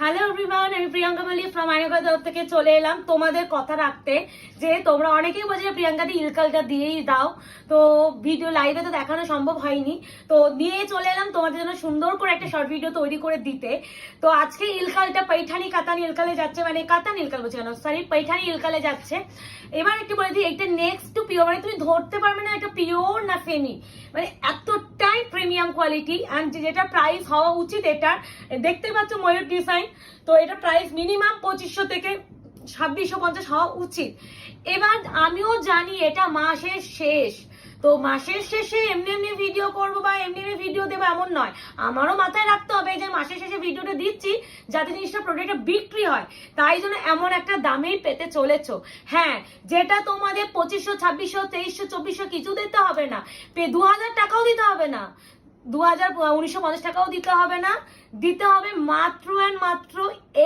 Hello everyone আমি প্রিয়াঙ্কা মালি from আইনগর তরফ থেকে চলে এলাম। তোমাদের কথা রাখতে যে তোমরা অনেকেই বলছে প্রিয়াঙ্কা দি ইলকালটা দিয়েই দাও। তো ভিডিও লাইভে তো দেখানো সম্ভব হয়নি। তো নিয়ে চলে এলাম তোমাদের জন্য সুন্দর করে একটা শর্ট ভিডিও তৈরি করে দিতে। তো আজকে ইলকালটা পৈঠানি কাতানি ইলকালে যাচ্ছে মানে কাতানি ইলকাল বলছি কেন? সরি পৈঠানি ইলকালে যাচ্ছে। এবার একটু বলে দিই, এটা নেক্সট টু পিওর মানে তুমি ধরতে পারবে না এটা পিওর না সেমি মানে এতটাই প্রিমিয়াম কোয়ালিটি অ্যান্ড যেটা প্রাইস হওয়া উচিত এটার, দেখতে পাচ্ছ ময়ূর ডিজাইন তো এটা প্রাইস মিনিমাম পঁচিশশো থেকে ছাব্বিশশো পঞ্চাশ হওয়া উচিত। এবার আমিও জানি এটা মাসের শেষ। তো মাসের শেষে এমনি এমনি ভিডিও করব বা এমনি এমনি ভিডিও দেবো এমন নয়। আমারও মাথায় রাখতে হবে যে মাসের শেষে ভিডিওটা দিচ্ছি, যাতে জিনিসটা প্রোডাক্টটা বিক্রি হয়। তাই জন্য এমন একটা দামেই পেতে চলেছ। হ্যাঁ যেটা তোমাদের পঁচিশশো, ছাব্বিশশো, তেইশশো, চব্বিশশো কিছু দিতে হবে না। দু হাজার টাকাও দিতে হবে না। দু হাজার উনিশশো পঞ্চাশ টাকাও দিতে হবে না। দিতে হবে মাত্র অ্যান্ড মাত্র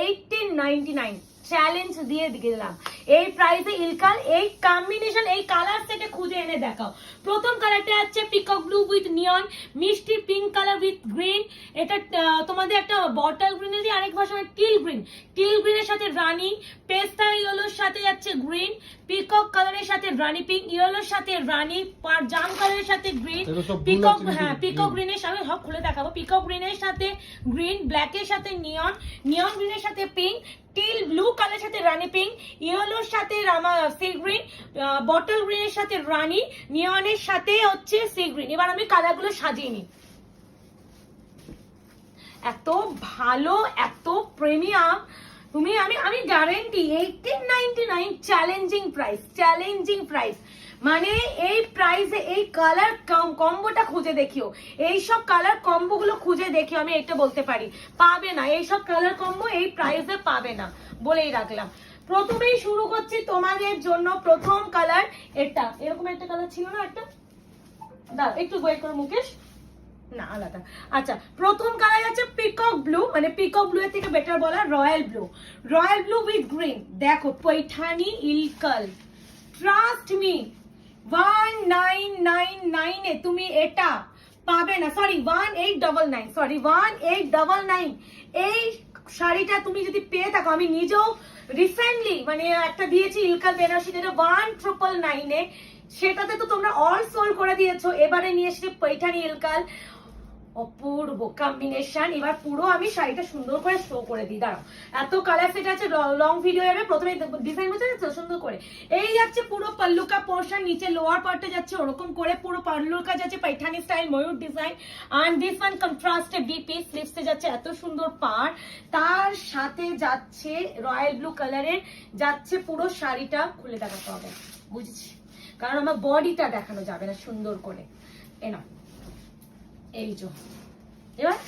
এইটিন নাইনটি নাইন চ্যালেঞ্জ দিয়ে দিলাম। এই প্রাইসে ইলকাল এই কম্বিনেশন এই কালার থেকে খুঁজে এনে দেখাও। প্রথম কালারটা হচ্ছে পিকক ব্লু উইথ নিয়ন মিষ্টি পিঙ্ক কালার উইথ গ্রিন এটা তোমাদের একটা বটল গ্রিন দিয়ে আরেক ভাষা টিল গ্রিন টিল গ্রিনের সাথে রানি পেস্তা ইয়েলোর সাথে যাচ্ছে গ্রিন পিকক কালারের সাথে রানি পিঙ্ক ইয়েলোর সাথে রানি পার জাম কালারের সাথে গ্রিন পিকক হ্যাঁ পিকক। গ্রিনের সাথে সব খুলে দেখাবো। পিকক গ্রিনের সাথে গ্রিন ব্ল্যাকের সাথে নিয়ন নিয়ন গ্রিনের সাথে পিঙ্ক টিল ব্লু কালারের সাথে রানি পিঙ্ক, ইয়েলোর সাথে সি গ্রিন বটল গ্রিনের সাথে রানি নিয়নের সাথে হচ্ছে সি গ্রিন এবার আমি কালারগুলো সাজিয়ে নিই। এত ভালো, এত প্রিমিয়াম তুমি, আমি আমি guarantee eighteen ninety nine challenging price challenging price মানে এই প্রাইসে এই কালার কম্বোটা খুঁজে দেখিও। এই সব কালার কম্বোগুলো খুঁজে দেখিও আমি এটা বলতে পারি। পাবে না। এই সব কালার কম্বো এই প্রাইসে পাবে না বলেই রাখলাম। প্রথমেই শুরু করছি তোমাদের জন্য প্রথম কালার এটা। এরকম একটা কালার ছিল না একটা? দাও একটু ওয়েট করো মুকেশ। না, আলাদা। আচ্ছা প্রথম কালার আছে পিকক ব্লু মানে পিকক ব্লু এর থেকে বেটার বলা royal blue royal blue with green দেখো, Paithani, Ilkal. Trust me one nine nine নাইনে তুমি এটা পাবে না। Sorry one eight double nine sorry one eight double nine এই শাড়িটা তুমি যদি পেয়ে থাকো, আমি নিজেও রিসেন্টলি মানে একটা দিয়েছি ইলকাল বেনারসি যেটা ওয়ান ট্রিপল নাইনে সেটাতে তো তোমরা অল সোল করে দিয়েছ। এবারে নিয়ে এসেছি পৈঠানি ইলকাল। অপূর্ব কম্বিনেশন এবার পুরো আমি শাড়িটা সুন্দর করে শো করে দিই, দাঁড়াও। এত কালার সেট আছে লং ভিডিও যাবে প্রথমে ডিজাইন বোঝা যাচ্ছে সুন্দর করে। এই যাচ্ছে পুরো পাল্লুকা পোর্শন নিচে লোয়ার পার্টে যাচ্ছে ওরকম করে পুরো পাল্লুকা যাচ্ছে পাইঠানি স্টাইল ময়ূর ডিজাইন অ্যান্ড দিস ওয়ান কন্ট্রাস্টে বিপি স্লিপসে যাচ্ছে এত সুন্দর পার তার সাথে যাচ্ছে রয়্যাল ব্লু কালারের যাচ্ছে পুরো শাড়িটা খুলে দেখাতে হবে। বুঝেছি? কারণ আমার বডিটা দেখানো যাবে না সুন্দর করে। এ না এই যে এবার।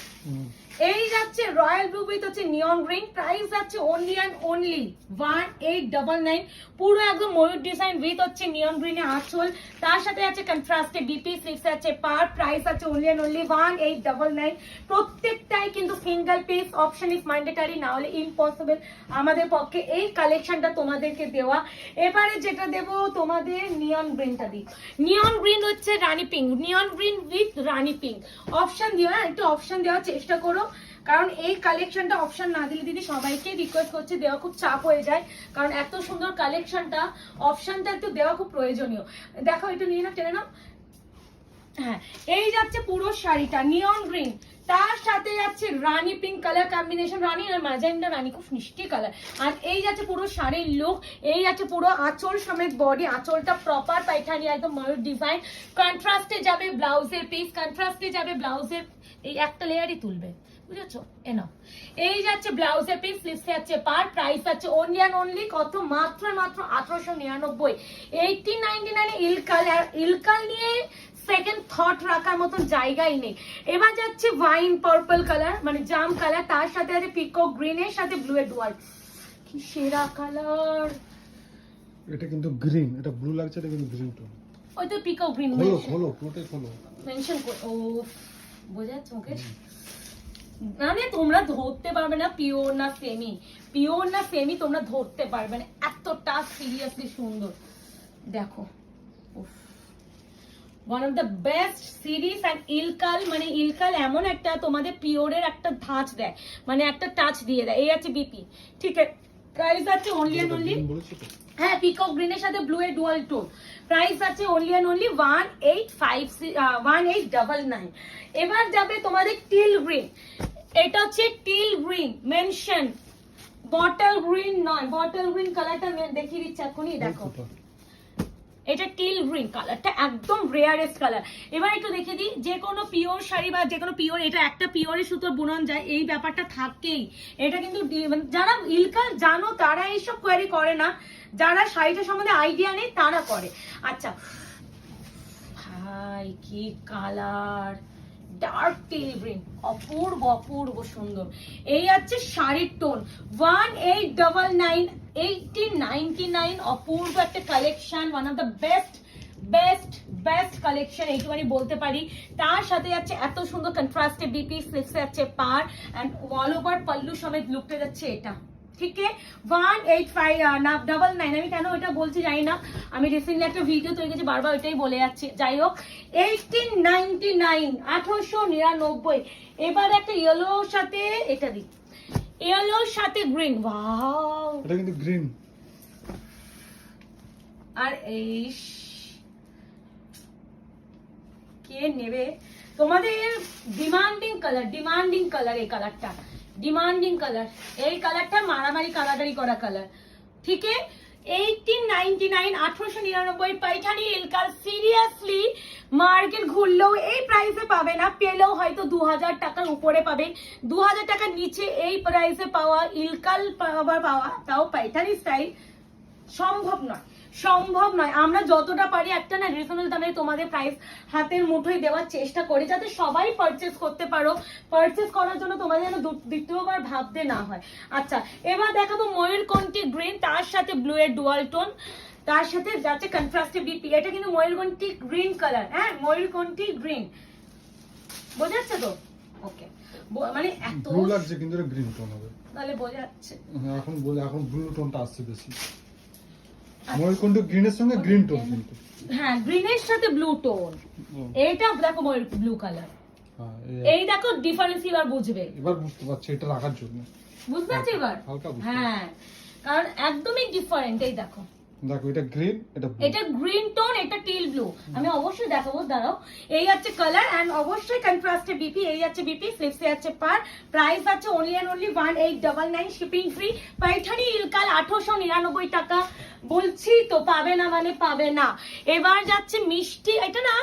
এই যাচ্ছে রয়্যাল ব্লু উইথ হচ্ছে নিয়ন গ্রিন প্রাইস যাচ্ছে only and only one eight double nine পুরো একদম ময়ূর ডিজাইন উইথ হচ্ছে নিয়ন গ্রিনে আঁচল। তার সাথে আছে কন্ট্রাস্টে বিপি স্লিপস আছে পার প্রাইস আছে only and only one eight double nine প্রত্যেকটাই কিন্তু single piece option is mandatory না হলে ইম্পসিবল আমাদের পক্ষে এই কালেকশনটা তোমাদেরকে দেওয়া। এবারে যেটা দেব তোমাদের নিয়ন গ্রিনটা দিই। নিয়ন গ্রিন হচ্ছে rani pink neon green with rani pink option দিও হ্যাঁ একটু অপশন দেওয়ার চেষ্টা করো। কারণ এই কালেকশনটা অপশন না দিলে দিদি সবাইকে রিকোয়েস্ট করছে, দেওয়া খুব চাপ হয়ে যায়। কারণ এত সুন্দর কালেকশনটা অপশনটা একটু দেওয়া খুব প্রয়োজনীয়। দেখো, এটা নিয়ে না টেনে নাও। হ্যাঁ এই যাচ্ছে পুরো শাড়িটা নিয়ন গ্রিন তার সাথে যাচ্ছে rani pink colour combination rani আর ম্যাজেন্ডা রানী খুব মিষ্টি কালার আর এই যাচ্ছে পুরো শাড়ির লুক এই যাচ্ছে পুরো আঁচল সমেত বডি আঁচলটা প্রপার পাইঠানি একদম ময়ূর ডিজাইন কন্ট্রাস্টে যাবে ব্লাউজের পিস কন্ট্রাস্টে যাবে ব্লাউজের, এই একটা লেয়ারই তুলবে। বুঝেছ? এনো এই যাচ্ছে ব্লাউজের পিস স্লিভস যাচ্ছে পার প্রাইস আছে অনলি অ্যান্ড অনলি কত মাত্র মাত্র আঠারোশো নিরানব্বই। এইটিন নাইনটি নাইনে ইলকাল ইলকাল নিয়ে সেকেন্ড থট রাখার মতো জায়গাই নেই। এবার যাচ্ছে ওয়াইন পার্পল কালার মানে জাম কালার তার সাথে আছে পিকো গ্রিনের সাথে ব্লু এর ডুয়াল কি সেরা কালার এটা কিন্তু গ্রিন এটা ব্লু লাগছে এটা কিন্তু গ্রিন টোন ওই তো গ্রিন খোলো পুরোটাই খোলো মেনশন ও বোঝা মানে তোমরা ধরতে পারবে না পিওর না সেমি পিওর না সেমি তোমরা ধরতে পারবে না। এতটা সিরিয়াসলি সুন্দর। দেখো উফ। One of the best series and Ilkal মানে ইলকাল এমন একটা তোমাদের পিওরের একটা ধাঁচ দেয় মানে একটা টাচ দিয়ে দেয় এই আছে বিপি ঠিক আছে? প্রাইস আছে অনলি অ্যান্ড অনলি হ্যাঁ পিকক গ্রিনের সাথে ব্লু এর ডুয়াল টোন প্রাইস আছে only and only one eight five one eight double nine এবার যাবে তোমাদের টিল গ্রিন এটা হচ্ছে teal green mention bottle green নয় বটল গ্রিন কালারটা দেখিয়ে দিচ্ছে এখনই দেখো? এটা টিল গ্রিন কালারটা একদম রেয়ারেস্ট কালার। এবার একটু দেখে দিই, যে কোনো পিওর শাড়ি বা যে কোনো পিওর, এটা একটা পিওরে সুতোর বুনন যায়, এই ব্যাপারটা থাকেই। এটা কিন্তু মানে যারা ইলকাল জানো, তারা এইসব কোয়ারি করে না। যারা শাড়িটা সম্বন্ধে আইডিয়া নেই, তারা করে। আচ্ছা। ভাই কি কালার। ডার্ক টিল গ্রিন অপূর্ব অপূর্ব সুন্দর। এই হচ্ছে শাড়ির tone one eight double nine eighteen ninety nine অপূর্ব একটা collection one of the best best best collection এইটুখানি বলতে পারি। তার সাথে যাচ্ছে এত সুন্দর কন্ট্রাস্টে বিপি স্লিপসে যাচ্ছে পার অ্যান্ড অল ওভার পাল্লু সমেত লুকতে যাচ্ছে এটা। ঠিক ওয়ান এইট ফাইভ না ডাবল নাইন আমি কেন ওটা বলছি জানি না। আমি রিসেন্টলি একটা ভিডিও তৈরি করেছি বারবার ওইটাই বলে যাচ্ছি। যাই হোক এইটিন নাইনটি নাইন আঠারোশো নিরানব্বই। এবার একটা ইয়েলোর সাথে এটা দিই। ইয়েলোর সাথে গ্রিন ওয়াও এটা কিন্তু গ্রিন আর এই কে নেবে? তোমাদের ডিমান্ডিং কালার ডিমান্ডিং কালার এই কালারটা ডিমান্ডিং কালার এই কালারটা মারামারি কালাদারি করা কালার ঠিক নাইনটি নাইন নিরানব্বই সিরিয়াসলি মার্কেট ঘুরলেও এই প্রাইসে পাবে না, পেলেও হয়তো দু হাজার টাকার উপরে দু হাজার টাকার নিচে এই পাওয়া ইলকাল পাওয়া তাও স্টাইল সম্ভব নয়। সম্ভব নয়। আমরা যতটা পারি একটা না রিজনেবল দামে তোমাদের প্রাইস হাতের মুঠোয় দেওয়ার চেষ্টা করি যাতে সবাই পারচেস করতে পারো। পারচেস করার জন্য তোমাদের যেন দ্বিতীয়বার ভাবতে না হয়। আচ্ছা এবার দেখাবো ময়ূরকণ্ঠী গ্রিন তার সাথে ব্লু এর ডুয়াল টোন তার সাথে যাচ্ছে কন্ট্রাস্টে বিপি এটা কিন্তু ময়ূরকণ্ঠী গ্রিন কালার হ্যাঁ? ময়ূরকণ্ঠী গ্রিন বোঝা যাচ্ছে তো? ওকে মানে এত ব্লু লাগছে কিন্তু এটা গ্রিন টোন হবে। তাহলে বোঝা যাচ্ছে। এখন বলে এখন ব্লু টোনটা আসছে বেশি। ময়ূরকণ্ঠ গ্রিনের সঙ্গে গ্রিন টোন কিন্তু। হ্যাঁ গ্রিনের সাথে ব্লু টোন এটা দেখো ময়ূর ব্লু কালার এই- এই দেখো ডিফারেন্স এবার বুঝবে। এবার বুঝতে পারছি এটা রাখার জন্য। বুঝতে পারছ এবার? হালকা হ্যাঁ। কারণ একদমই ডিফারেন্ট এই দেখো। দেখো, এটা গ্রিন এটা এটা গ্রিন টোন এটা টিল ব্লু আমি অবশ্যই দেখাবো, দাঁড়াও। এই আছে কালার এন্ড অবশ্যই কন্ট্রাস্টে বিপি এই আছে বিপি স্লিপসে আছে পার প্রাইস আছে only and only one eight double nine shipping free Paithani Ilkal আঠারোশো নিরানব্বই টাকা। বলছি তো, পাবে না মানে পাবে না। এবার যাচ্ছে মিষ্টি, এটা না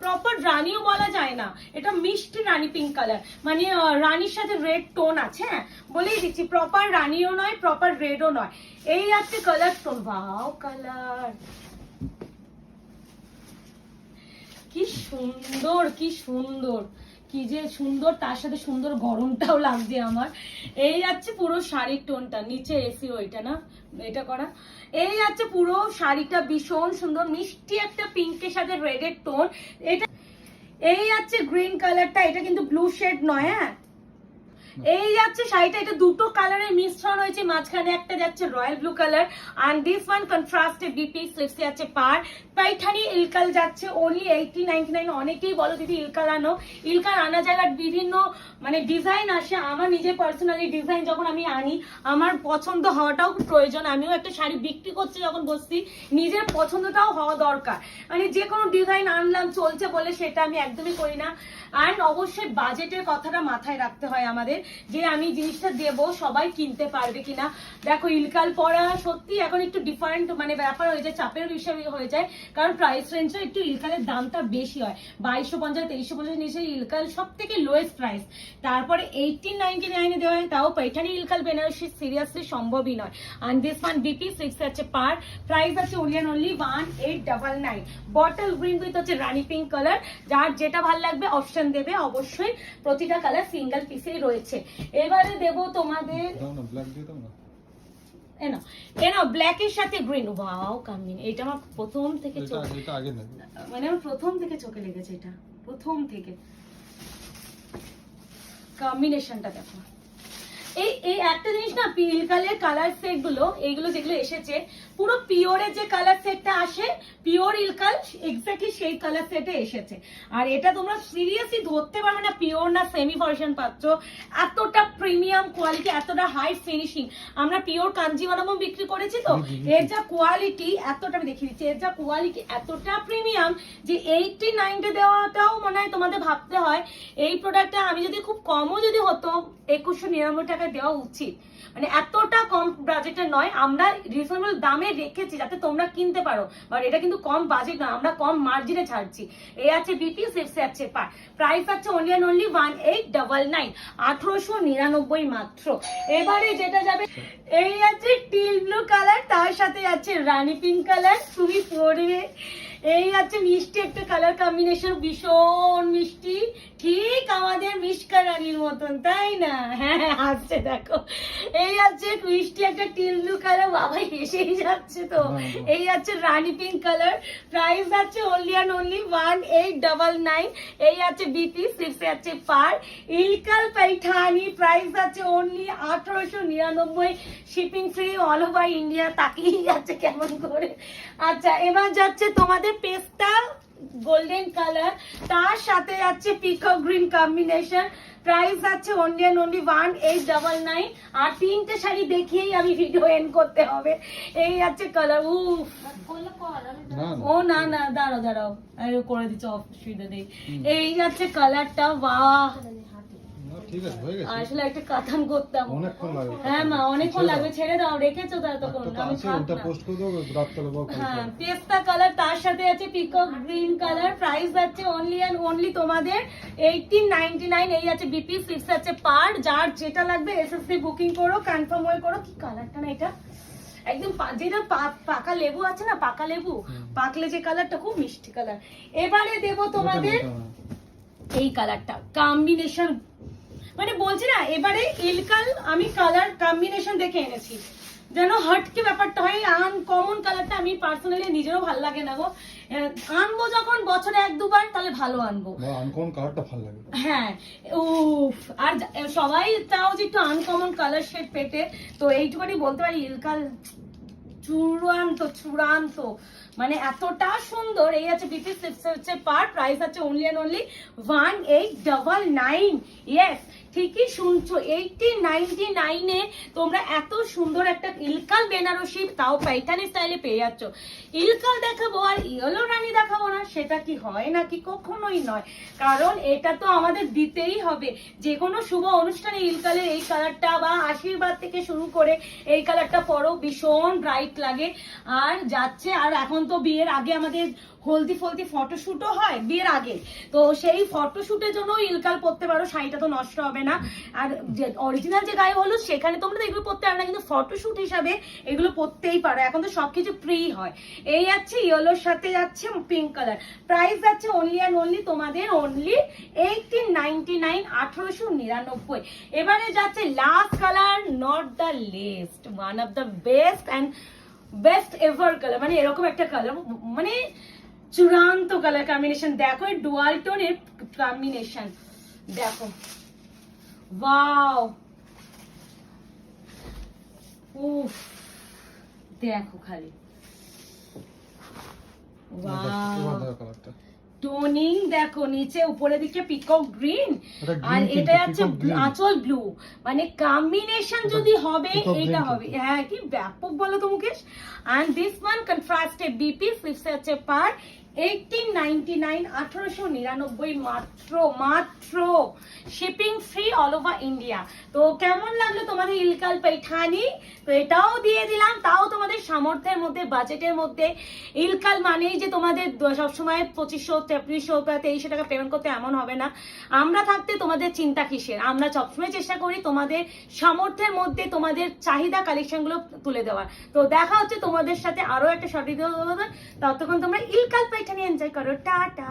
প্রপার রানীও বলা যায় না। এটা মিষ্টি রানী পিঙ্ক কালার মানে রানীর সাথে রেড টোন আছে হ্যাঁ? বলেই দিচ্ছি প্রপার রানীও নয় প্রপার রেডও নয়। এই আছে কালার টোন ভাও কালার কি সুন্দর কি সুন্দর! কি যে সুন্দর, তার সাথে সুন্দর গরমটাও লাগছে আমার। এই যাচ্ছে পুরো শাড়ির টোনটা, নিচে এসি ওইটা না? এটা করা। এই যাচ্ছে পুরো শাড়িটা ভীষণ সুন্দর, মিষ্টি একটা পিঙ্কের সাথে রেডের টোন এটা এই যাচ্ছে গ্রিন কালারটা এটা কিন্তু ব্লু শেড নয় হ্যাঁ? এই যাচ্ছে শাড়িটা, এটা দুটো কালারের মিশ্রণ হয়েছে। মাঝখানে একটা যাচ্ছে রয়্যাল ব্লু কালার, আর দিস ওয়ান কন্ট্রাস্টে বিপি স্লিপসে আছে পার। পাইঠানি ইলকাল যাচ্ছে ওনলি এইটি নাইনটি নাইন অনেকেই বলো, দিদি, ইলকাল আনো। ইলকাল আনা জায়গার বিভিন্ন মানে ডিজাইন আসে, আমার নিজের পার্সোনালি ডিজাইন যখন আমি আনি, আমার পছন্দ হওয়াটাও প্রয়োজন। আমিও একটা শাড়ি বিক্রি করছি যখন বসছি, নিজের পছন্দটাও হওয়া দরকার। মানে যে কোনো ডিজাইন আনলাম, চলছে বলে সেটা আমি একদমই করি না। অ্যান্ড অবশ্যই বাজেটের কথাটা মাথায় রাখতে হয় আমাদের। যে আমি জিনিসটা দেব, সবাই কিনতে পারবে কিনা। দেখো, ইলকাল পরা সত্যি এখন একটু ডিফারেন্ট মানে ব্যাপার হয়ে যায় চাপের হিসাবে হয়ে যায়, কারণ প্রাইস রেঞ্জটা একটু ইলকালের দামটা বেশি হয়। বাইশশো পঞ্চাশ, তেইশশো পঞ্চাশ নিচে ইলকাল সব থেকে লোয়েস্ট প্রাইস তারপরে এইটিন নাইনটি নাইনে দেওয়া হয়, তাও পৈঠানি ইলকাল বেনারসি সিরিয়াসলি সম্ভবই নয়। And this one BP six আছে পার প্রাইস আছে Orion only one eight double nine bottle green with হচ্ছে রানি পিঙ্ক কালার যার যেটা ভালো লাগবে অপশন দেবে, অবশ্যই। প্রতিটা কালার সিঙ্গেল পিসেই রয়েছে। এবারে দেব তোমাদের এনো এনো ব্ল্যাকের সাথে গ্রিন ওয়াও কামিন এটা আমার প্রথম থেকে মানে আমার প্রথম থেকে চোখে লেগেছে এটা। প্রথম থেকে। কম্বিনেশনটা দেখো। এই এই একটা জিনিস না পিলকালের কালার সেটগুলো এইগুলো যেগুলো এসেছে পুরো পিওরের যে কালার সেটটা আসে পিওর ইলকাল এক্স্যাক্টলি সেই কালার সেটে এসেছে। আর এটা তোমরা সিরিয়াসলি ধরতে পারবে না পিওর না সেমি ভার্সন পাচ্ছ। এতটা প্রিমিয়াম কোয়ালিটি এতটা হাই ফিনিশিং আমরা পিওর কাঞ্জিভারামও বিক্রি করেছি তো এর যা কোয়ালিটি এতটা আমি দেখিয়ে দিচ্ছি এর যা কোয়ালিটি এতটা প্রিমিয়াম যে এইটটি নাইনটে দেওয়াটাও মনে হয় তোমাদের ভাবতে হয়। এই প্রোডাক্টটা আমি যদি খুব কমও যদি হতো একুশশো নিরানব্বই টাকায় দেওয়া উচিত। মানে এতটা কম বাজেটের নয় আমরা রিজনেবল দামে রেখেছি যাতে তোমরা কিনতে পারো। বাট এটা কিন্তু কম বাজেট না আমরা কম মার্জিনে ছাড়ছি। এ আছে বিপি সিক্স আছে পা প্রাইস আছে only and only one eight double nine আঠারোশো নিরানব্বই মাত্র। এবারে যেটা যাবে, এই আছে টিল ব্লু কালার, তার সাথে আছে রানি পিঙ্ক কালার, তুমি পরবে। এই হচ্ছে মিষ্টি একটা কালার কম্বিনেশন ভীষণ মিষ্টি। ঠিক আমাদের মিষ্কা রানীর মতন তাই না? হ্যাঁ হ্যাঁ, হাসছে দেখো। এই আছে মিষ্টি একটা টিল কালার বাবা হেসেই যাচ্ছে তো। এই আছে রানী পিঙ্ক কালার প্রাইস আছে only and only one eight double nine এই আছে বিপি সিক্স আছে পার। ইলকাল পাইঠানি প্রাইস আছে অনলি আঠারোশো নিরানব্বই। Shipping free all over India তাকিয়ে যাচ্ছে কেমন করে। আচ্ছা এবার যাচ্ছে তোমাদের পেস্তা গোল্ডেন কালার তার সাথে যাচ্ছে পিকক গ্রিন কম্বিনেশন প্রাইস আছে only and only one eight double nine আর তিনটে শাড়ি দেখিয়েই আমি ভিডিও এন্ড করতে হবে। এই আছে কালার উফ। ও না না দাঁড়াও দাঁড়াও। করে দিচ্ছ অসুবিধা নেই এই যাচ্ছে কালারটা বাহ না, ঠিক আছে হয়ে গেছে আসলে একটা কাতান করতাম। অনেকক্ষণ লাগবে হ্যাঁ মা অনেকক্ষণ লাগবে ছেড়ে দাও রেখেছো তো তো আমি ওটা পোস্ট করে দেবো রাত্রে বা হ্যাঁ পেস্তা কালার তার সাথে আছে পিকক গ্রিন কালার প্রাইস আছে অনলি অ্যান্ড অনলি তোমাদের এইটিন নাইনটি নাইন এই আছে বিপি সিক্স আছে পার যার যেটা লাগবে এসএসসি বুকিং করো কনফার্ম হয়ে করো কি কালারটা না এটা? একদম যেটা পাকা লেবু আছে না পাকা লেবু? পাকলে যে কালারটা খুব মিষ্টি কালার এবারে দেবো তোমাদের এই কালারটা কম্বিনেশন মানে বলছি না এবারে ইলকাল আমি কালার কম্বিনেশন দেখে এনেছি। যেন হটকে ব্যাপারটা হয় আনকমন কালারটা আমি পার্সোনালি নিজেরও ভালো লাগে না গো। আনব যখন বছরে এক দুবার তাহলে ভালো আনব। আনকমন কালারটা ভালো লাগে হ্যাঁ উফ আর সবাই চাও যে একটু আনকমন কালার শেড পেটে তো এইটুখানি বলতে পারি ইলকাল চূড়ান্ত চূড়ান্ত। মানে এতটা সুন্দর এই আছে বিপি সিক্স হচ্ছে পার প্রাইস আছে only and only one eight double nine yes ঠিকই শুনছো এইটি নাইনটি নাইনে তোমরা এত সুন্দর একটা ইলকাল বেনারসি, তাও পাইটানি স্টাইলে পেয়ে যাচ্ছ। ইলকাল দেখাবো আর ইয়েলো রানী সেটা কি হয় নাকি কখনোই নয়। কারণ এটা তো আমাদের দিতেই হবে। যে কোনো শুভ অনুষ্ঠানে ইলকালের এই কালারটা বা আশীর্বাদ থেকে শুরু করে এই কালারটা পরো, ভীষণ ব্রাইট লাগে। আর যাচ্ছে, আর এখন তো বিয়ের আগে আমাদের হলদি ফলদি ফটোশ্যুটও হয়, বিয়ের আগে। তো সেই ফটোশ্যুটের জন্য ইলকাল পরতে পারো, শাড়িটা তো নষ্ট হবে না। আর যে অরিজিনাল যে গায়ে হলুদ, সেখানে তোমরা তো এগুলো পরতে পারো না, কিন্তু ফটোশ্যুট হিসাবে এগুলো পরতেই পারো। এখন তো সব কিছু ফ্রি হয়। এই যাচ্ছে ইয়েলোর সাথে যাচ্ছে পিঙ্ক কালার প্রাইস যাচ্ছে অনলি অ্যান্ড অনলি তোমাদের অনলি এইটিন নাইনটি নাইন নিরানব্বই। এবারে যাচ্ছে last colour not the list one of the best and best ever colour মানে এরকম একটা কালার মানে চূড়ান্ত কালার কম্বিনেশন দেখো ডুয়াল টোনের কম্বিনেশন দেখো। দেখো খালি। টোনিং দেখো নিচে উপরের দিকে পিকক গ্রিন আর এটা হচ্ছে আঁচল ব্লু মানে কম্বিনেশন যদি হবে এটা হবে। হ্যাঁ কি ব্যাপক বলো তো Mukesh. And this one contrasted BP six আছে পার এইটিন নাইনটি নাইন আঠারোশো নিরানব্বই মাত্র মাত্র shipping free all over India তো কেমন লাগল তোমাদের ইলকাল পৈঠানি তো এটাও দিয়ে দিলাম, তাও তোমাদের সামর্থ্যের মধ্যে বাজেটের মধ্যে। ইলকাল মানেই যে তোমাদের সবসময় পঁচিশশো তেত্রিশশো বা তেইশশো টাকা পেমেন্ট করতে এমন হবে না। আমরা থাকতে তোমাদের চিন্তা কিসের? আমরা সবসময় চেষ্টা করি তোমাদের সামর্থ্যের মধ্যে তোমাদের চাহিদা কালেকশনগুলো তুলে দেওয়ার। তো দেখা হচ্ছে তোমাদের সাথে আরও একটা সঠিক ততক্ষণ তোমরা ইলকাল এটা নিয়ে এনজয় করো টাটা।